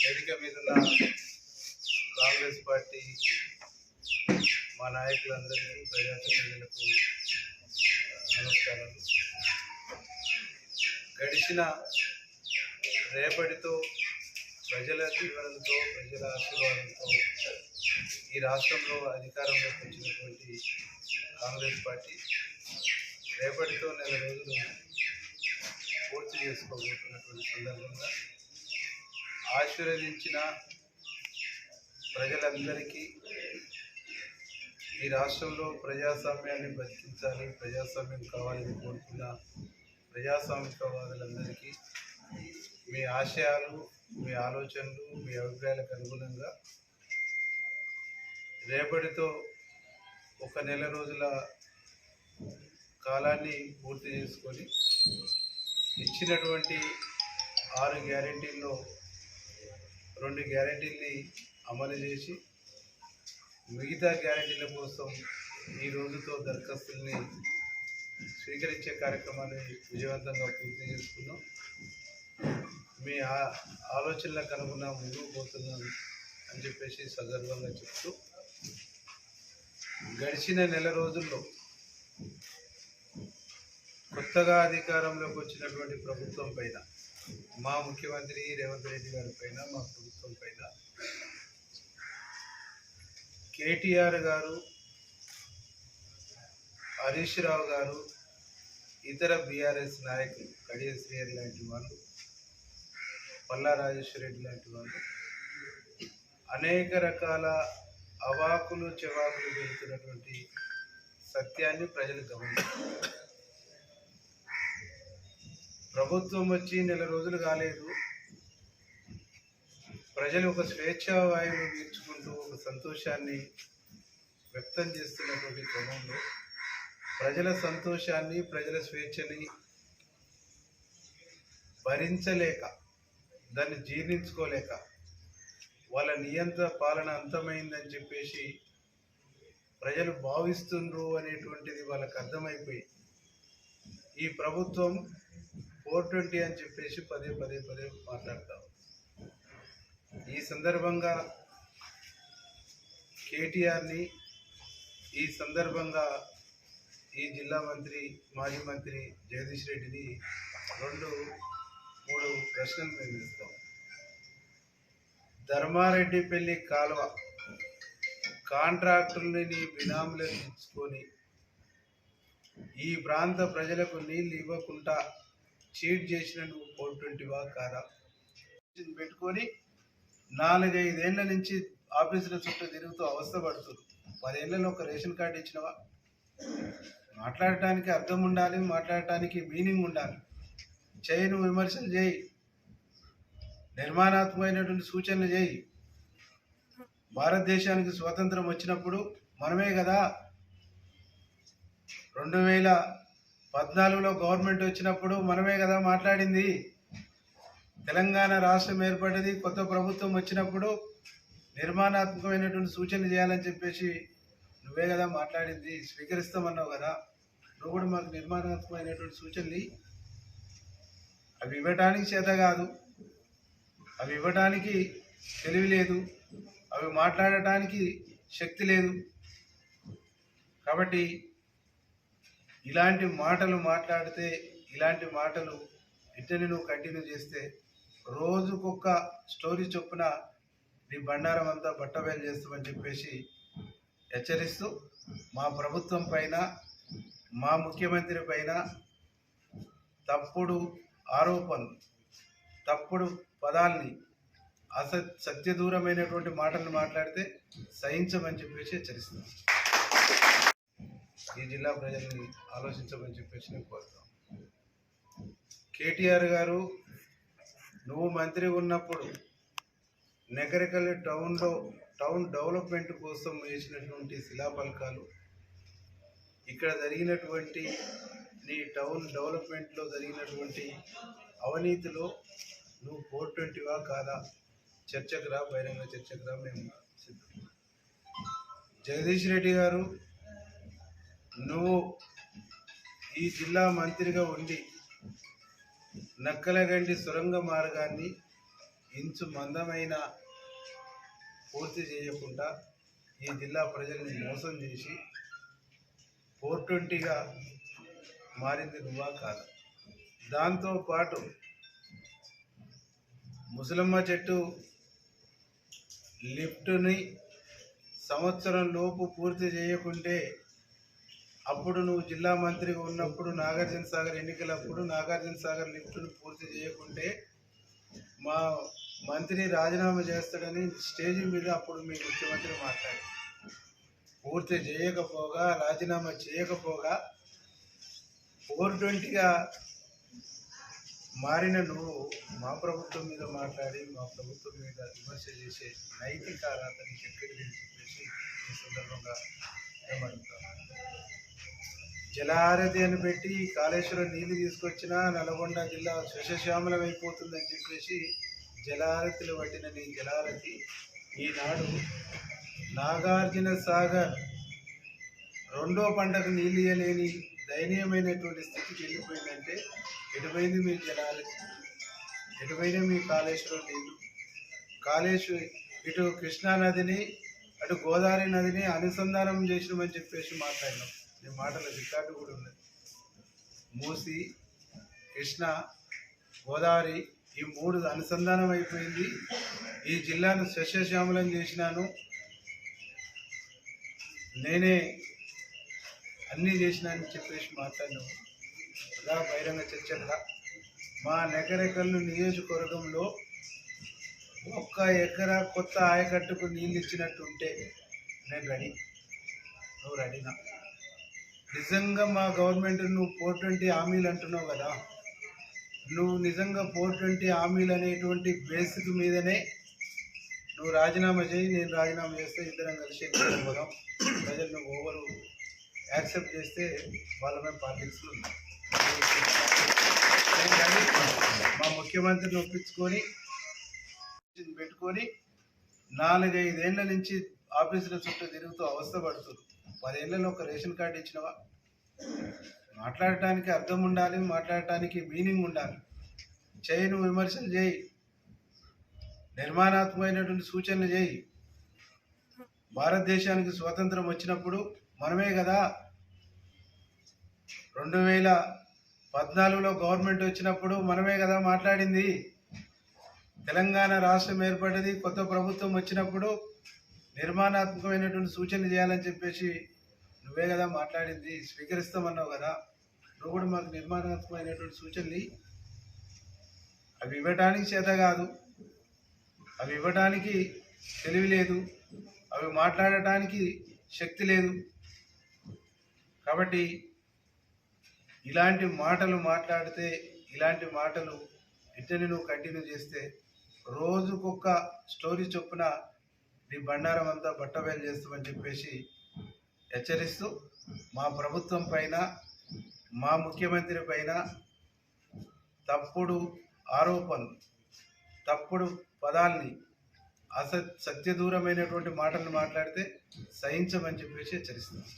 వేదిక మీద ఉన్న కాంగ్రెస్ పార్టీ మా నాయకులందరికీ ప్రజాప్రతినిధులకు నమస్కారాలు. గడిచిన రేపటితో ప్రజల దీవెనలతో ప్రజల ఆశీర్వాదంతో ఈ రాష్ట్రంలో అధికారంలోకి వచ్చినటువంటి కాంగ్రెస్ పార్టీ రేపటితో నెల రోజులు పూర్తి చేసుకోబోతున్నటువంటి సందర్భంగా ఆశీర్వదించిన ప్రజలందరికీ ఈ రాష్ట్రంలో ప్రజాస్వామ్యాన్ని బతికించాలి ప్రజాస్వామ్యం కావాలని కోరుకున్న ప్రజాస్వామికవాదులందరికీ మీ ఆశయాలు మీ ఆలోచనలు మీ అభిప్రాయాలకు అనుగుణంగా రేపటితో ఒక నెల రోజుల కాలాన్ని పూర్తి చేసుకొని ఇచ్చినటువంటి ఆరు గ్యారెంటీల్లో రెండు గ్యారెంటీని అమలు చేసి మిగతా గ్యారెంటీల కోసం ఈ రోజుతో దరఖాస్తుల్ని స్వీకరించే కార్యక్రమాన్ని విజయవంతంగా పూర్తి చేసుకున్నాం. మీ ఆ- ఆలోచనలకు అనుగుణంగా ముందుకు పోతున్నాం అని చెప్పేసి సందర్భంగా చెప్తూ గడిచిన నెల రోజుల్లో కొత్తగా అధికారంలోకి వచ్చినటువంటి ప్రభుత్వం పైన మా ముఖ్యమంత్రి రేవంత్ రెడ్డి గారి పైన మా ప్రభుత్వం పైన కేటీఆర్ గారు హరీష్ రావు గారు ఇతర బీఆర్ఎస్ నాయకులు కడియ శ్రీహరి లాంటి వాళ్ళు పల్లా రాజేశ్వర రెడ్డి లాంటి వాళ్ళు అనేక రకాల అవాకులు చెవాకులు పెడుతున్నటువంటి సత్యాన్ని ప్రజలు గమనించారు. ప్రభుత్వం వచ్చి నెల రోజులు కాలేదు. ప్రజలు ఒక స్వేచ్ఛా వాయువు తీర్చుకుంటూ ఒక సంతోషాన్ని వ్యక్తం చేస్తున్నటువంటి క్రమంలో ప్రజల సంతోషాన్ని ప్రజల స్వేచ్ఛని భరించలేక దాన్ని జీర్ణించుకోలేక వాళ్ళ నియంత్ర పాలన అంతమైందని చెప్పేసి ప్రజలు భావిస్తుండ్రు అనేటువంటిది వాళ్ళకు అర్థమైపోయి ఈ ప్రభుత్వం ఫోర్ ట్వంటీ అని చెప్పేసి పదే పదే పదే మాట్లాడతాం ఈ సందర్భంగా కేటీఆర్ని ఈ సందర్భంగా ఈ జిల్లా మంత్రి మాజీ మంత్రి జగదీష్ రెడ్డిని రెండు మూడు ప్రశ్నలు మేము ఇస్తాం ధర్మారెడ్డిపల్లి కాలువ కాంట్రాక్టర్ని బినాములను ఇచ్చుకొని ఈ ప్రాంత ప్రజలకు నీళ్ళు ఇవ్వకుండా చీట్ చేసిన నువ్వు ఫోర్ కాదా పెట్టుకొని నాలుగైదేళ్ళ నుంచి ఆఫీసుల చుట్టూ తిరుగుతూ అవస్థపడుతుంది పదేళ్ళలో ఒక రేషన్ కార్డు ఇచ్చినవా? మాట్లాడటానికి అర్థం ఉండాలి మాట్లాడటానికి మీనింగ్ ఉండాలి. చేయను విమర్శలు చేయి. నిర్మాణాత్మకమైనటువంటి సూచనలు చేయి. భారతదేశానికి స్వాతంత్రం వచ్చినప్పుడు మనమే కదా రెండు వేల పద్నాలుగులో గవర్నమెంట్ వచ్చినప్పుడు మనమే కదా మాట్లాడింది. తెలంగాణ రాష్ట్రం ఏర్పడ్డది కొత్త ప్రభుత్వం వచ్చినప్పుడు నిర్మాణాత్మకమైనటువంటి సూచనలు చేయాలని చెప్పేసి నువ్వే కదా మాట్లాడింది స్వీకరిస్తామన్నావు కదా. నువ్వు కూడా మాకు నిర్మాణాత్మకమైనటువంటి సూచనలు అవి ఇవ్వటానికి చేత కాదు అవి ఇవ్వటానికి తెలివి లేదు అవి మాట్లాడటానికి శక్తి లేదు. కాబట్టి ఇలాంటి మాటలు మాట్లాడితే ఇలాంటి మాటలు ఇట్టని నువ్వు కంటిన్యూ చేస్తే రోజుకొక స్టోరీ చొప్పున నీ బండారం అంతా బట్టబయలు చేస్తామని చెప్పేసి హెచ్చరిస్తూ మా ప్రభుత్వం పైన మా ముఖ్యమంత్రి పైన తప్పుడు ఆరోపణలు తప్పుడు పదాల్ని అస సత్యదూరమైనటువంటి మాటలు మాట్లాడితే సహించమని చెప్పేసి హెచ్చరిస్తున్నాం. ఈ జిల్లా ప్రజల్ని ఆలోచించమని చెప్పేసి నేను కోరుతాం కేటీఆర్ గారు నువ్వు మంత్రి ఉన్నప్పుడు నెగరికల్ టౌన్లో టౌన్ డెవలప్మెంట్ కోసం వేసినటువంటి శిలాఫలకాలు ఇక్కడ జరిగినటువంటి నీ టౌన్ డెవలప్మెంట్లో జరిగినటువంటి అవినీతిలో నువ్వు ఫోర్ ట్వంటీవా కాదా? చర్చకు రా బహిరంగ చర్చకు రా మేము జగదీష్ రెడ్డి గారు నువ్వు ఈ జిల్లా మంత్రిగా ఉండి నక్కలగండి సొరంగ మార్గాన్ని ఇంచు మందమైన పూర్తి చేయకుండా ఈ జిల్లా ప్రజల్ని మోసం చేసి ఫోర్ ట్వంటీగా మారింది నువ్వా కాదు? దాంతో పాటు ముసలమ్మ చెట్టు లిఫ్ట్ని సంవత్సరం లోపు పూర్తి చేయకుంటే అప్పుడు నువ్వు జిల్లా మంత్రిగా ఉన్నప్పుడు నాగార్జున సాగర్ ఎన్నికలప్పుడు నాగార్జున సాగర్ లిఫ్ట్ను పూర్తి చేయకుంటే మా మంత్రి రాజీనామా చేస్తాడని స్టేజ్ మీద అప్పుడు మీ ముఖ్యమంత్రి మాట్లాడారు. పూర్తి చేయకపోగా రాజీనామా చేయకపోగా ఫోర్ ట్వంటీగా మారిన నువ్వు మా ప్రభుత్వం మీద మాట్లాడి మా ప్రభుత్వం మీద విమర్శ చేసే నైతిక అర్హతని నీకు అని చెప్పేసి ఈ సందర్భంగా ఏమడుగుతాను జలారతిని పెట్టి కాళేశ్వరం నీళ్ళు తీసుకొచ్చిన నల్గొండ జిల్లా శశశ్యామలం అయిపోతుందని చెప్పేసి జలారతిలు పట్టిన నీ జలారతి ఈనాడు నాగార్జున సాగర్ రెండో పంటకు నీళ్ళు ఇయ్యలేని దయనీయమైనటువంటి స్థితికి వెళ్ళిపోయిందంటే ఎటుపోయింది మీ జలారతి? ఎటుపోయినా మీ కాళేశ్వరం నీళ్ళు కాళేశ్వరి ఇటు కృష్ణా నదిని అటు గోదావరి నదిని అనుసంధానం చేసినామని చెప్పేసి మాట్లాడినాం. నీ మాటల రికార్డు కూడా ఉన్నది. మూసి కృష్ణ గోదావరి ఈ మూడు అనుసంధానం అయిపోయింది. ఈ జిల్లాను సస్యశ్యామలం చేసినాను. నేనే అన్నీ చేసినానని చెప్పేసి మాట్లాడినాము అలా బహిరంగ చర్చలుగా మా నెగరెకల్లు నియోజకవర్గంలో ఒక్క ఎకరా కొత్త ఆయకట్టుకు నీళ్ళు ఇచ్చినట్టు ఉంటే నేను రెడీ నువ్వు రెడీనా నిజంగా మా గవర్నమెంట్ నువ్వు ఫోర్ ట్వంటీ హామీలు అంటున్నావు కదా నువ్వు నిజంగా ఫోర్ ట్వంటీ హామీలు అనేటువంటి బేసిక్ మీదనే నువ్వు రాజీనామా చేయి నేను రాజీనామా చేస్తే ఇద్దరం కలిసి పోదాం. ప్రజలు నువ్వు ఓవరు యాక్సెప్ట్ చేస్తే వాళ్ళ మీద కానీ మా ముఖ్యమంత్రిని ఒప్పించుకొని పెట్టుకొని నాలుగైదేళ్ళ నుంచి ఆఫీసుల చుట్టూ తిరుగుతూ అవస్థ పడుతుంది పదేళ్ళలో ఒక రేషన్ కార్డు ఇచ్చినవా? మాట్లాడటానికి అర్థం ఉండాలి మాట్లాడటానికి మీనింగ్ ఉండాలి. చేయను విమర్శలు చేయి. నిర్మాణాత్మకమైనటువంటి సూచనలు చేయి. భారతదేశానికి స్వాతంత్రం వచ్చినప్పుడు మనమే కదా. రెండు వేల పద్నాలుగులో గవర్నమెంట్ వచ్చినప్పుడు మనమే కదా మాట్లాడింది. తెలంగాణ రాష్ట్రం ఏర్పడ్డది కొత్త ప్రభుత్వం వచ్చినప్పుడు నిర్మాణాత్మకమైనటువంటి సూచనలు చేయాలని చెప్పేసి నువ్వే కదా మాట్లాడింది స్వీకరిస్తామన్నావు కదా నువ్వు కూడా మాకు నిర్మాణాత్మకమైనటువంటి సూచనలు అవి ఇవ్వటానికి చేత కాదు అవి ఇవ్వటానికి తెలివి లేదు అవి మాట్లాడటానికి శక్తి లేదు. కాబట్టి ఇలాంటి మాటలు మాట్లాడితే ఇలాంటి మాటలు ఇట్టని నువ్వు కంటిన్యూ చేస్తే రోజుకొక స్టోరీ చొప్పున నీ బండారం అంతా బట్టబయలు చేస్తామని చెప్పేసి హెచ్చరిస్తూ మా ప్రభుత్వం పైన మా ముఖ్యమంత్రి పైన తప్పుడు ఆరోపణలు తప్పుడు పదాల్ని అస సత్యదూరమైనటువంటి మాటలు మాట్లాడితే సహించమని చెప్పేసి హెచ్చరిస్తున్నాం.